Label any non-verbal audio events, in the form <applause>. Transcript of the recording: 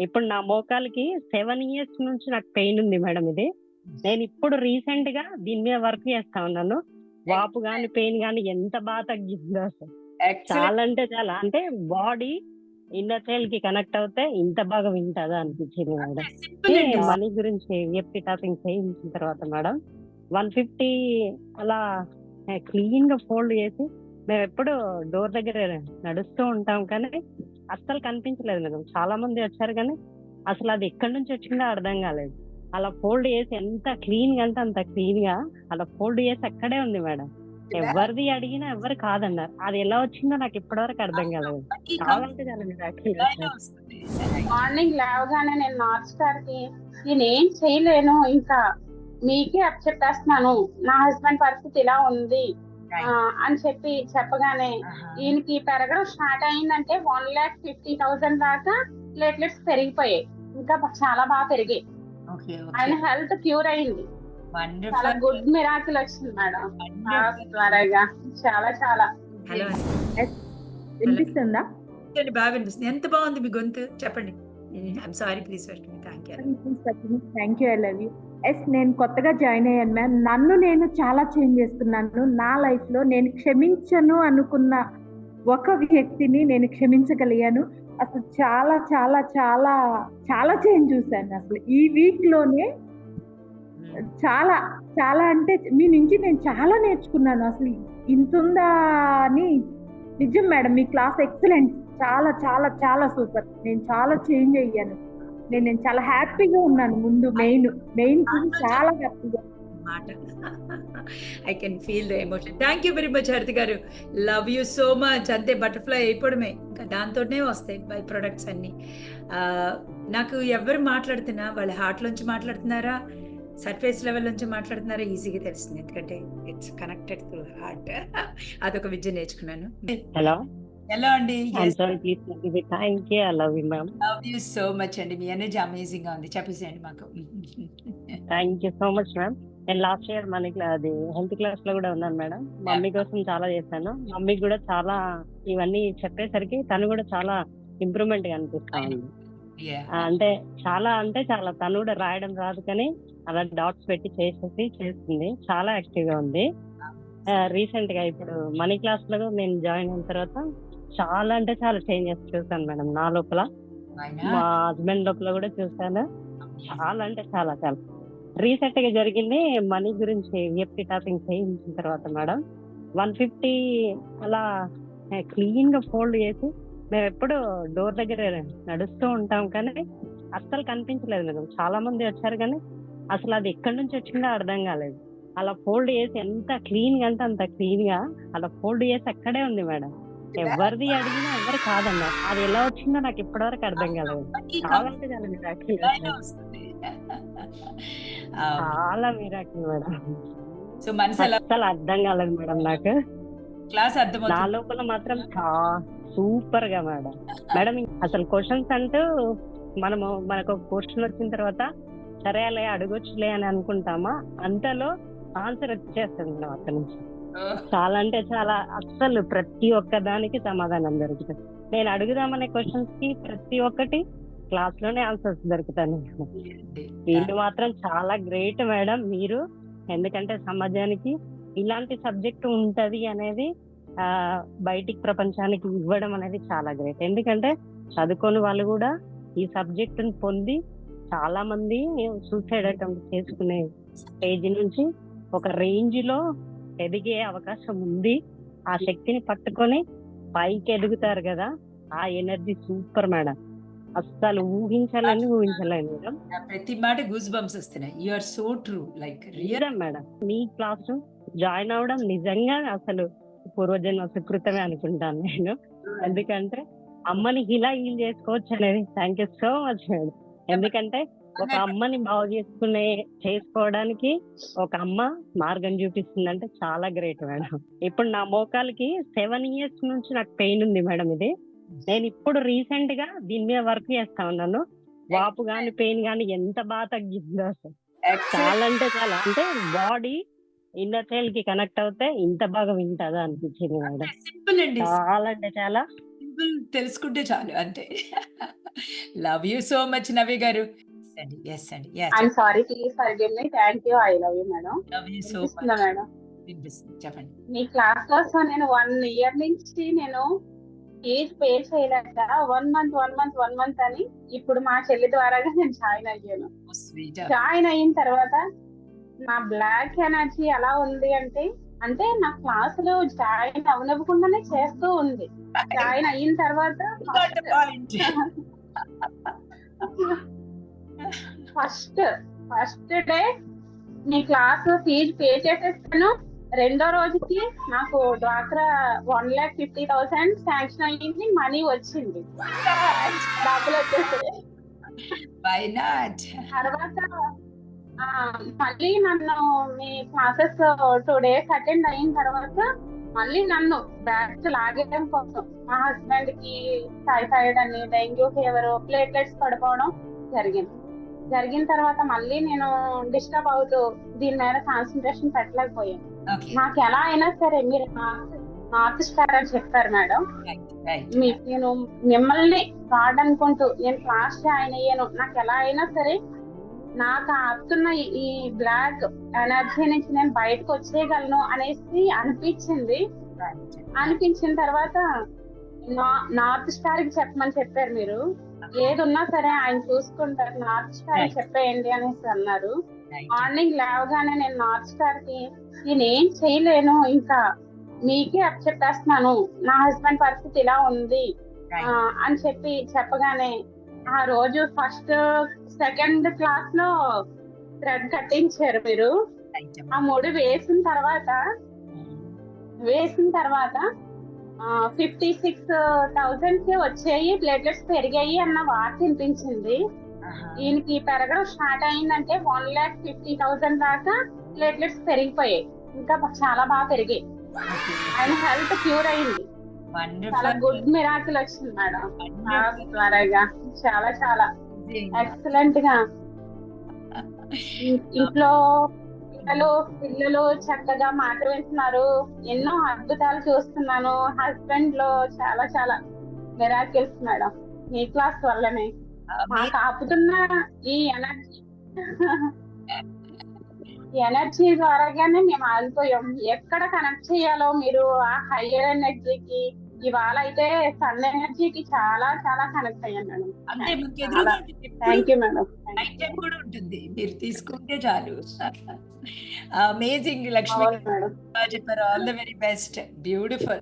ఇప్పుడు నా మోకాలికి seven years నుంచి నాకు పెయిన్ ఉంది మేడం ఇది. నేను ఇప్పుడు రీసెంట్గా దీని మీద వర్క్ చేస్తా ఉన్నాను. వాపు గాని పెయిన్ గాని ఎంత బాగా తగ్గిందో అసలు. చాలా అంటే చాలా. అంటే బాడీ ఇన్నర్ చైల్డ్కి కనెక్ట్ అవుతే ఇంత బాగా వింటదా అనిపించింది మేడం. మనీ గురించి విఎఫ్టీ టాపింగ్ చేయించిన తర్వాత మేడం వన్ ఫిఫ్టీ అలా క్లీన్గా ఫోల్డ్ చేసి మేము ఎప్పుడు డోర్ దగ్గర నడుస్తూ ఉంటాం కానీ అస్సలు కనిపించలేదు మేడం. చాలా మంది వచ్చారు కానీ అసలు అది ఎక్కడి నుంచి వచ్చిందో అర్థం కాలేదు. అలా ఫోల్డ్ చేసి ఎంత క్లీన్గా అంటే అంత క్లీన్గా అలా ఫోల్డ్ చేసి అక్కడే ఉంది మేడం. ఎవరిది అడిగినా ఎవరు కాదన్నారు. అది ఎలా వచ్చిందో నాకు ఇప్పటివరకు అర్థం కాలేదు. కావాలంటే మార్నింగ్ లేవగానే నేను నార్త్ స్టార్కి నేను ఏం చేయలేను ఇంకా మీకే అప్పచెప్పేస్తున్నాను. నా హస్బెండ్ పరిస్థితి ఇలా ఉంది. అని చెప్పి చెప్పగానే ఈయనకి పెరగడం స్టార్ట్ అయిందంటే వన్ లాక్ ఫిఫ్టీ థౌసండ్ దాకా ప్లేట్లెట్స్ పెరిగిపోయాయి. ఇంకా చాలా బాగా పెరిగాయి. ఆయన హెల్త్ క్యూర్ అయింది. చాలా గుడ్ మిరాకిల్ వచ్చింది మేడం. త్వరగా. చాలా చాలా. వినిపిస్తుందా? బాగా వినిపిస్తుంది. ఎంత బాగుంది మీ గొంతు? చెప్పండి. I'm sorry please first thank you thank you I love you yes నేను కొత్తగా జాయిన్ అయ్యాను మ్యామ్ నన్ను నేను చాలా చేంజ్ చేసుకున్నాను నా లైఫ్లో నేను క్షమించను అనుకున్న ఒక వ్యక్తిని నేను క్షమించగలిగాను. అసలు చాలా చాలా చాలా చాలా చేంజ్ చూశాను అసలు. ఈ వీక్లోనే చాలా చాలా అంటే మీ నుంచి నేను చాలా నేర్చుకున్నాను. అసలు ఇంత ఉందా అని. నిజం మేడం మీ క్లాస్ ఎక్సలెంట్ చాలా చాలా చాలా సూపర్. నేను చాలా చేంజ్ అయ్యాను. నేను నేను చాలా హ్యాపీగా ఉన్నాను ముందు మెయిన్ మెయిన్ చాలా హ్యాపీగా. మాట. I can feel the emotion thank you very much Haritha garu. Love you so much అంతే బటర్ఫ్లై అయిపోవడమే. ఇంకా దాంతోనే వస్తాయి బై ప్రొడక్ట్స్ అన్ని. నాకు ఎవరు మాట్లాడుతున్నా వాళ్ళ హార్ట్ నుంచి మాట్లాడుతున్నారా సర్ఫేస్ లెవెల్ నుంచి మాట్లాడుతున్నారా ఈజీగా తెలుస్తుంది. ఎందుకంటే ఇట్స్ కనెక్టెడ్ టు హార్ట్ అదొక విద్య నేర్చుకున్నాను. హలో ఎలా అండి thank you I love you ma'am love you so much అండి మీ ఎనర్జీ అమేజింగ్గా ఉంది. చెప్పేసేయండి మాకు. Thank you so much ma'am నేను లాస్ట్ ఇయర్ మన అది హెల్త్ క్లాస్లో కూడా ఉన్నాను మేడం మమ్మీ కోసం చాలా చేశాను. మమ్మీకి కూడా చాలా ఇవన్నీ చెప్పేసరికి తను కూడా చాలా ఇంప్రూవ్మెంట్గా అనిపిస్తా ఉంది. అంటే చాలా అంటే చాలా తను కూడా రాయడం రాదు కానీ అలా డాట్స్ పెట్టి చేసేసి చేస్తుంది. చాలా యాక్టివ్గా ఉంది. రీసెంట్గా ఇప్పుడు మనీ క్లాస్లో నేను జాయిన్ అయిన తర్వాత చాలా అంటే చాలా చేంజెస్ చూసాను మేడం నా లోపల. మా? హస్బెండ్ లోపల కూడా చూసాను. చాలా అంటే చాలా చాలా. రీసెంట్గా జరిగింది మనీ గురించి విఎఫ్టీ టాపింగ్ చేయించిన తర్వాత మేడం. వన్ ఫిఫ్టీ అలా క్లీన్గా ఫోల్డ్ చేసి మేము ఎప్పుడు డోర్ దగ్గర నడుస్తూ ఉంటాం కానీ అస్సలు కనిపించలేదు మేడం. చాలా మంది వచ్చారు కానీ అసలు అది ఎక్కడి నుంచి వచ్చిందో అర్థం కాలేదు. అలా ఫోల్డ్ చేసి ఎంత క్లీన్గా అంటే అంత క్లీన్గా అలా ఫోల్డ్ చేసి అక్కడే ఉంది మేడం. ఎవరిది అడిగినా ఎవరు కాదన్నారు. అది ఎలా వచ్చిందో నాకు ఇప్పటివరకు అర్థం కాలేదు కావాలంటే చాలా ఇలా మేడం. వస్తుంది. చాలా మిరాకిల్ మేడం. సో మనసు ఎలా అస్సలు అర్థం కాలేదు మేడం నాకు. క్లాస్ నా అర్థమవుతుంది లోపల మాత్రం సూపర్గా మేడం. మేడం అసలు క్వశ్చన్స్ అంటూ మనము మనకు ఒక క్వశ్చన్ వచ్చిన తర్వాత సరే అలా అడగొచ్చులే అని అనుకుంటామా? అంతలో ఆన్సర్ వచ్చేస్తుంది మేడం అక్కడి నుంచి. చాలా అంటే చాలా అస్సలు ప్రతి ఒక్క దానికి సమాధానం దొరుకుతుంది నేను అడుగుదామనే క్వశ్చన్స్కి ప్రతి ఒక్కటి క్లాస్లోనే ఆన్సర్స్ దొరుకుతాయి వీళ్ళు మాత్రం చాలా గ్రేట్ మేడం మీరు. ఎందుకంటే సమాజానికి ఇలాంటి సబ్జెక్ట్ ఉంటది అనేది ఆ బయటికి ప్రపంచానికి ఇవ్వడం అనేది చాలా గ్రేట్ ఎందుకంటే చదువుకొని వాళ్ళు కూడా ఈ సబ్జెక్ట్ పొంది చాలా మంది సూసైడ్ అటెంప్ట్ చేసుకునే స్టేజ్ నుంచి ఒక రేంజ్లో ఎదిగే అవకాశం ఉంది. ఆ శక్తిని పట్టుకొని పైకి ఎదుగుతారు కదా ఆ ఎనర్జీ సూపర్ మేడం. అస్సలు ఊహించాలని ఊహించలేను మేడం. ప్రతి మాట గూస్ బంప్స్ వస్తున్నాయి you are so true like real madam. Me class join అవ్వడం నిజంగా అసలు పూర్వజన్మ సుకృతమే అనుకుంటాను నేను. ఎందుకంటే అమ్మని ఇలా హీల్ చేసుకోవచ్చు అనేది thank you so much madam ఎందుకంటే ఒక అమ్మని బాగు చేసుకునే చేసుకోవడానికి ఒక అమ్మ మార్గం చూపిస్తుందంటే చాలా గ్రేట్ మేడం. ఇప్పుడు నా మోకాలకి సెవెన్ ఇయర్స్ నుంచి నాకు పెయిన్ ఉంది మేడం ఇది. నేను ఇప్పుడు రీసెంట్గా దీని మీద వర్క్ చేస్తా ఉన్నాను. వాపు గాని పెయిన్ గాని ఎంత బాగా తగ్గిందో అసలు. చాలా అంటే చాలా. అంటే బాడీ ఇన్నర్ చైల్డ్కి కనెక్ట్ అవుతే ఇంత బాగా వింటదా అనిపించింది మేడం. సింపుల్ అండి. చాలా అంటే చాలా. సింపుల్ తెలుసుకుంటే చాలు అంతే. <laughs> లవ్ యూ సో మచ్ నవి గారు. అండి ఎస్ అండి I'm sorry please forgive me thank you I love you madam love you so much madam వినిపిస్తుంది చెప్పండి. మీ క్లాస్ కోసం నేను వన్ ఇయర్ నుంచి నేను ఫీజ్ పే చేయలేక one month one month one month అని ఇప్పుడు మా చెల్లి ద్వారాగా నేను జాయిన్ అయ్యాను. జాయిన్ అయిన తర్వాత నా బ్లాక్ ఎనర్జీ ఎలా ఉంది అంటే అంటే నా క్లాస్లో జాయిన్ అవనివ్వకుండానే చేస్తూ ఉంది. జాయిన్ అయిన తర్వాత <laughs> <laughs> ఫస్ట్ ఫస్ట్ డే మీ క్లాస్ ఫీజు పే చేసేస్తాను. రెండో రోజుకి నాకు డ్వాక్రా one lakh fifty thousand sanction అయ్యింది మనీ వచ్చింది. డబ్బులు వచ్చేసాయి. తర్వాత మళ్ళీ నన్ను మీ క్లాసెస్ టూ డేస్ అటెండ్ అయిన తర్వాత మళ్ళీ నన్ను బ్యాక్ లాగేయడం కోసం మా హస్బెండ్కి టైఫాయిడ్ అని డెంగ్యూ ఫీవర్ ప్లేట్లెట్స్ పడిపోవడం జరిగింది. జరిగిన తర్వాత మళ్ళీ నేను డిస్టర్బ్ అవుతూ దీని మీద కాన్సన్ట్రేషన్ పెట్టలేకపోయాను. నాకు ఎలా అయినా సరే మీరు నార్త్ స్టార్ అని చెప్పారు మేడం. నేను మిమ్మల్ని గాడ్ అనుకుంటూ నేను క్లాస్ జాయిన్ అయ్యాను. నాకు ఎలా అయినా సరే నాకు ఆ వస్తున్న ఈ- బ్లాక్ ఎనర్జీ నుంచి నేను బయటకు వచ్చేయగలను అనేసి అనిపించింది. అనిపించిన తర్వాత నా- నార్త్ స్టార్కి చెప్పమని చెప్పారు మీరు. ఏది ఉన్నా సరే ఆయన చూసుకుంటారు. North star. చెప్పేయండి అనేసి అన్నారు. మార్నింగ్ లేవగానే నేను నార్త్ స్టార్కి నేను ఏం చేయలేను ఇంకా మీకే చెప్పేస్తున్నాను నా హస్బెండ్ పరిస్థితి ఇలా ఉంది. అని చెప్పి చెప్పగానే ఆ రోజు ఫస్ట్ సెకండ్ క్లాస్లో థ్రెడ్ కట్టించారు మీరు. ఆ ముడి వేసిన తర్వాత వేసిన తర్వాత ఫిఫ్టీ సిక్స్ థౌసండ్కి వచ్చాయి. ప్లేట్లెట్స్ పెరిగాయి అన్న వార్త వినిపించింది. ఈయనకి పెరగడం స్టార్ట్ అయిందంటే వన్ లాక్ ఫిఫ్టీ థౌసండ్ దాకా ప్లేట్లెట్స్ పెరిగిపోయాయి. ఇంకా చాలా బాగా పెరిగాయి. ఆయన హెల్త్ క్యూర్ అయింది. చాలా గుడ్ మిరాకిల్ వచ్చింది మేడం. త్వరగా చాలా చాలా. ఎక్సలెంట్గా. <laughs> ఇంట్లో పిల్లలు పిల్లలు చక్కగా మాట వింటున్నారు. ఎన్నో అద్భుతాలు చూస్తున్నాను. హస్బెండ్లో చాలా చాలా మిరాకిల్స్ మేడం. మీ క్లాస్ వల్లనే. మాకు ఆపుతున్న ఈ ఎనర్జీ. ఎనర్జీ ద్వారాగానే మేము ఆగిపోయాం. ఎక్కడ కనెక్ట్ చేయాలో మీరు ఆ హయ్యర్ ఎనర్జీకి ఇవాళ అయితే సన్ ఎనర్జీకి చాలా చాలా కనెక్ట్ అయ్యాను మేడం అంటే మీకు ఎదురుగా thank you madam. Night time కూడా ఉంటుంది. మీరు తీసుకుంటే చాలు. అమేజింగ్ లక్ష్మి. చెప్పారు. All the very best beautiful